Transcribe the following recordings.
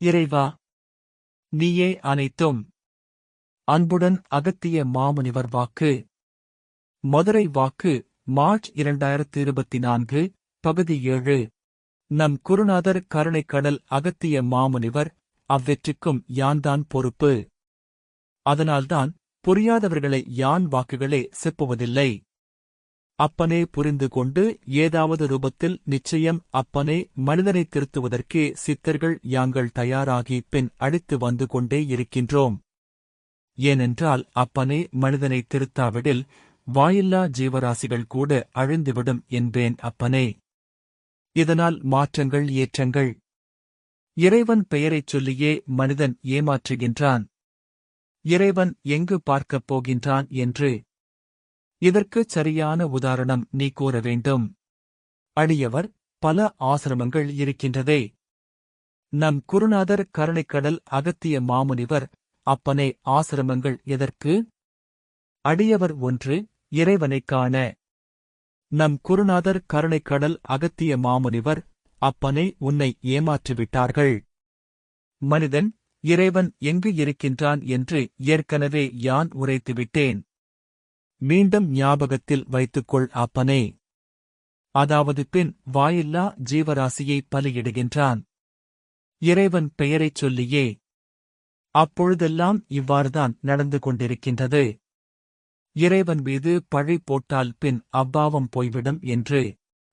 இறைவா நீயே அனைத்தும். அன்புடன் அகத்திய மாமுனிவர் வாக்கு. மதுரை வாக்கு மார்ச் இரண்டாயிரத்து இருபத்தி நான்கு பகுதி ஏழு. நம் குருநாதர் கருணைக்கடல் அகத்திய மாமுனிவர் அவ்வெற்றிக்கும் யான்தான் பொறுப்பு? அதனால்தான் புரியாதவர்களை யான் வாக்குகளே செப்புவதில்லை. அப்பனே புரிந்து கொண்டு ஏதாவது ரூபத்தில் நிச்சயம் அப்பனே மனிதனை திருத்துவதற்கே சித்தர்கள் யாங்கள் தயாராகி பின் அழித்து வந்து கொண்டே இருக்கின்றோம். ஏனென்றால் அப்பனே மனிதனை திருத்தாவிடில் வாயில்லா ஜீவராசிகள் கூட அழிந்துவிடும் என்பேன் அப்பனே. இதனால் மாற்றங்கள் ஏற்றங்கள். இறைவன் பெயரைச் சொல்லியே மனிதன் ஏமாற்றுகின்றான். இறைவன் எங்கு பார்க்கப் போகின்றான் என்று இதற்குச் சரியான உதாரணம் நீ கூற வேண்டும். அடியவர் பல ஆசிரமங்கள் இருக்கின்றதே. நம் குருநாதர் கருணைக்கடல் அகத்திய மாமுனிவர் அப்பனே ஆசிரமங்கள் எதற்கு? அடியவர் ஒன்று இறைவனைக் காண. நம் குருநாதர் கருணைக்கடல் அகத்திய மாமுனிவர் அப்பனே உன்னை ஏமாற்றிவிட்டார்கள். மனிதன் இறைவன் எங்கு இருக்கின்றான் என்று ஏற்கனவே யான் உரைத்துவிட்டேன். மீண்டும் ஞாபகத்தில் வைத்துக்கொள் அப்பனே. அதாவது பின் வாயில்லா ஜீவராசியை பலியிடுகின்றான். இறைவன் பெயரைச் சொல்லியே. அப்பொழுதெல்லாம் இவ்வாறுதான் நடந்து கொண்டிருக்கின்றது. இறைவன் மீது பழி போட்டால் பின் அவ்வாவம் போய்விடும் என்று.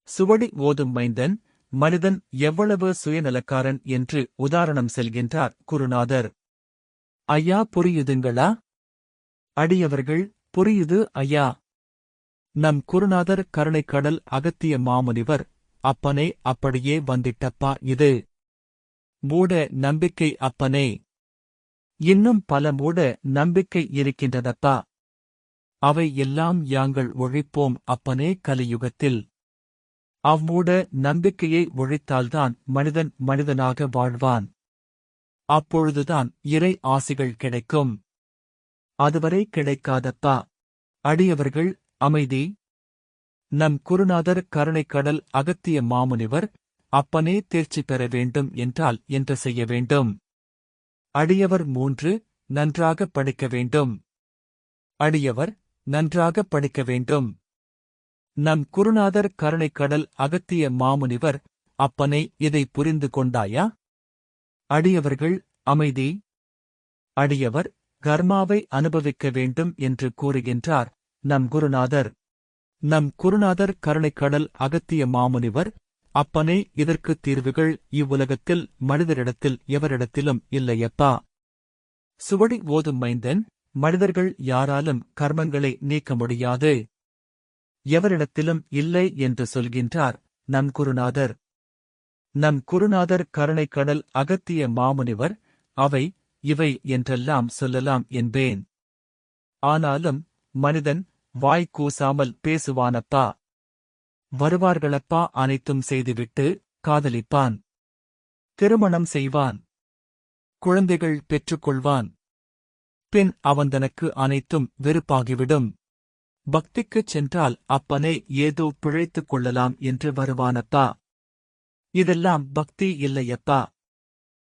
சுவடி ஓதும் மைந்தன் மனிதன் எவ்வளவு சுயநலக்காரன் என்று உதாரணம் செல்கின்றார் குருநாதர். ஐயா புரியுதுங்களா? அடியவர்கள் புரியுது ஐயா? நம் குருநாதர் கருணைக்கடல் அகத்திய மாமுனிவர் அப்பனே அப்படியே வந்திட்டப்பா இது. மூட நம்பிக்கை அப்பனே. இன்னும் பல மூட நம்பிக்கை இருக்கின்றதப்பா. அவை எல்லாம் யாங்கள் ஒழிப்போம் அப்பனே கலியுகத்தில். அவ்வூட நம்பிக்கையை ஒழித்தால்தான் மனிதன் மனிதனாக வாழ்வான். அப்பொழுதுதான் இறை ஆசிகள் கிடைக்கும். அதுவரை கிடைக்காதப்பா. அடியவர்கள் அமைதி. நம் குருநாதர் கருணைக்கடல் அகத்திய மாமுனிவர் அப்பனே தேர்ச்சி பெற வேண்டும் என்றால் என்ன செய்ய வேண்டும்? அடியவர் மூன்று நன்றாக படிக்க வேண்டும். அடியவர் நன்றாக படிக்க வேண்டும். நம் குருநாதர் கருணைக்கடல் அகத்திய மாமுனிவர் அப்பனை இதை புரிந்து கொண்டாயா? அடியவர்கள் அமைதி. அடியவர் கர்மாவை அனுபவிக்க வேண்டும் என்று கூறுகின்றார் நம் குருநாதர். நம் குருநாதர் கருணைக்கடல் அகத்திய மாமுனிவர். அப்பனே இதற்கு தீர்வுகள் இவ்வுலகத்தில் மனிதரிடத்தில் எவரிடத்திலும் இல்லையப்பா. சுவடி ஓதும் மைந்தன் மனிதர்கள் யாராலும் கர்மங்களை நீக்க முடியாது. எவரிடத்திலும் இல்லை என்று சொல்கின்றார் நம் குருநாதர். நம் குருநாதர் கருணைக்கடல் அகத்திய மாமுனிவர் அவை இவை என்றெல்லாம் சொல்லலாம் என்பேன். ஆனாலும் மனிதன் வாய் கூசாமல் பேசுவானப்பா? வருவார்களப்பா அனைத்தும் செய்துவிட்டு காதலிப்பான். திருமணம் செய்வான். குழந்தைகள் பெற்றுக்கொள்வான். பின் அவன் தனக்கு அனைத்தும் வெறுப்பாகிவிடும். பக்திக்குச் சென்றால் அப்பனே ஏதோ பிழைத்துக் கொள்ளலாம் என்று வருவானப்பா? இதெல்லாம் பக்தி இல்லையப்பா?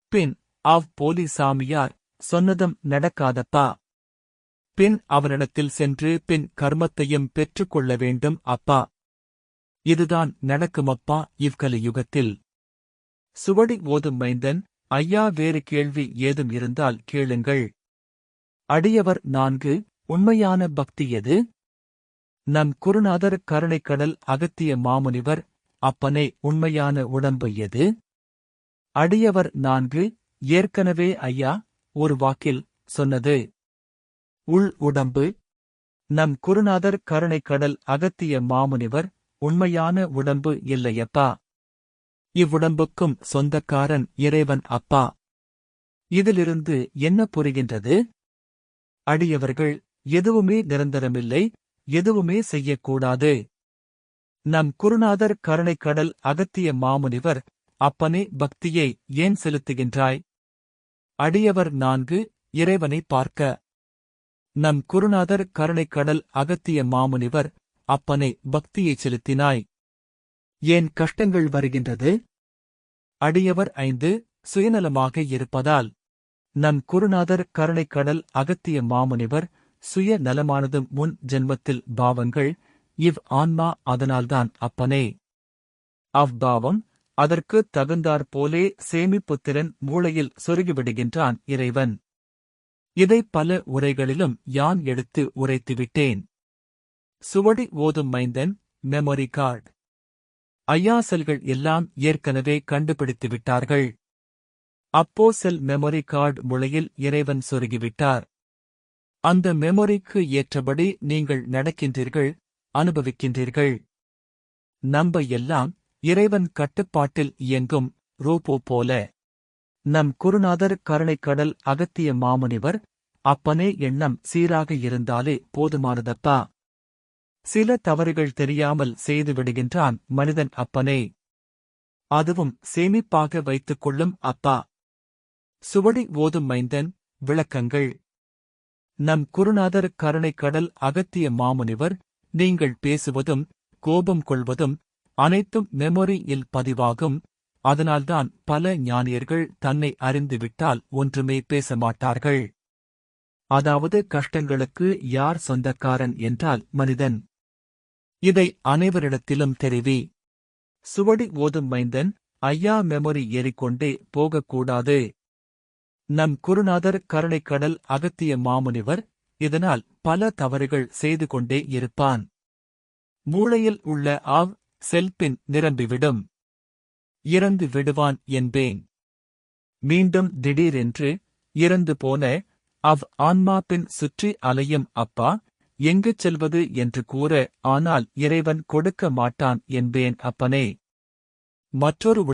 பின் அவ் போலி சாமியார் சொன்னதும் நடக்காதப்பா. பின் அவனிடத்தில் சென்று பின் கர்மத்தையும் பெற்றுக்கொள்ள வேண்டும் அப்பா. இதுதான் நடக்குமப்பா இவ்கலியுகத்தில் சுவடி ஓதும் மைந்தன் ஐயா வேறு கேள்வி ஏதும் இருந்தால் கேளுங்கள். அடியவர் நான்கு உண்மையான பக்தி எது? நம் குருநாதர் கருணைக்கடல் அகத்திய மாமுனிவர் அப்பனே உண்மையான உடம்பு எது? அடியவர் நான்கு ஏற்கனவே ஐயா ஒரு வாக்கில் சொன்னது. உள் உடம்பு. நம் குருநாதர் கருணைக்கடல் அகத்திய மாமுனிவர் உண்மையான உடம்பு இல்லையப்பா. இவ்வுடம்புக்கும் சொந்தக்காரன் இறைவன் அப்பா. இதிலிருந்து என்ன புரிகின்றது? அடியவர்கள் எதுவுமே நிரந்தரமில்லை எதுவுமே செய்யக்கூடாது. நம் குருநாதர் கருணைக்கடல் அகத்திய மாமுனிவர் அப்பனே பக்தியை ஏன் செலுத்துகின்றாய்? அடியவர் நான்கு இறைவனை பார்க்க. நம் குருநாதர் கருணைக்கடல் அகத்திய மாமுனிவர் அப்பனை பக்தியை செலுத்தினாய். ஏன் கஷ்டங்கள் வருகின்றது? அடியவர் ஐந்து சுயநலமாக இருப்பதால். நம் குருநாதர் கருணைக்கடல் அகத்திய மாமுனிவர் சுய நலமானது முன் ஜென்மத்தில் பாவங்கள் இவ் ஆன்மா அதனால்தான் அப்பனே. அவ்பாவம் பாவம் தகுந்தாற் போலே சேமிப்புத்திறன் மூளையில் சொருகிவிடுகின்றான் இறைவன். இதை பல உரைகளிலும் யான் எடுத்து உரைத்துவிட்டேன். சுவடி ஓதும் மைந்தன் மெமரி கார்டு ஐயாசல்கள் எல்லாம் ஏற்கனவே கண்டுபிடித்து விட்டார்கள் அப்போ செல் மெமரி கார்டு முளையில் இறைவன் சொருகிவிட்டார். அந்த மெமரிக்கு ஏற்றபடி நீங்கள் நடக்கின்றீர்கள் அனுபவிக்கின்றீர்கள். நம்ப எல்லாம் இறைவன் கட்டுப்பாட்டில் இயங்கும் ரோபோ போல. நம் குருநாதர் கருணைக்கடல் அகத்திய மாமுனிவர் அப்பனே எண்ணம் சீராக இருந்தாலே போதுமானதப்பா. சில தவறுகள் தெரியாமல் செய்து விடுகின்றான் மனிதன் அப்பனே. அதுவும் சேமிப்பாக வைத்துக் கொள்ளும் அப்பா. சுவடி ஓதும் மைந்தன் விளக்கங்கள். நம் குருநாதர் கருணைக்கடல் அகத்திய மாமுனிவர் நீங்கள் பேசுவதும் கோபம் கொள்வதும் அனைத்தும் மெமொரியில் பதிவாகும். அதனால்தான் பல ஞானியர்கள் தன்னை அறிந்துவிட்டால் ஒன்றுமே பேச மாட்டார்கள் அதாவது கஷ்டங்களுக்கு யார் சொந்தக்காரன் என்றால் மனிதன். இதை அனைவரிடத்திலும் தெரிவி. சுவடி ஓதும் மைந்தன் ஐயா மெமரி ஏறிக்கொண்டே போகக்கூடாது. நம் குருநாதர் கருணைக்கடல் அகத்திய மாமுனிவர் இதனால் பல தவறுகள் செய்து கொண்டே இருப்பான். மூளையில் உள்ள ஆவ் செல்பின் நிரம்பிவிடும். இறந்து விடுவான் என்பேன். மீண்டும் திடீரென்று இறந்து போன அவ் ஆன்மா பின் சுற்றி அலையும் அப்பா எங்கு செல்வது என்று கூற ஆனால் இறைவன் கொடுக்க மாட்டான் என்பேன் அப்பனே. மற்றொரு